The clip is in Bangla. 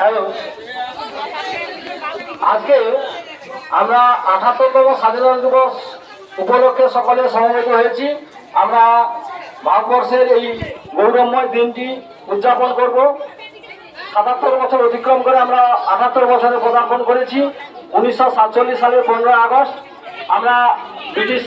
হ্যালো আজকে আমরা আঠাত্তরতম স্বাধীনতা দিবস উপলক্ষে সকলে সমবেত হয়েছি। আমরা ভারতবর্ষের এই গৌরবময় দিনটি উদযাপন করব। সাতাত্তর বছর অতিক্রম করে আমরা আঠাত্তর বছরে পদার্পণ করেছি, উনিশশো সাতচল্লিশ সালের পনেরোই আগস্ট। আমরা ব্রিটিশ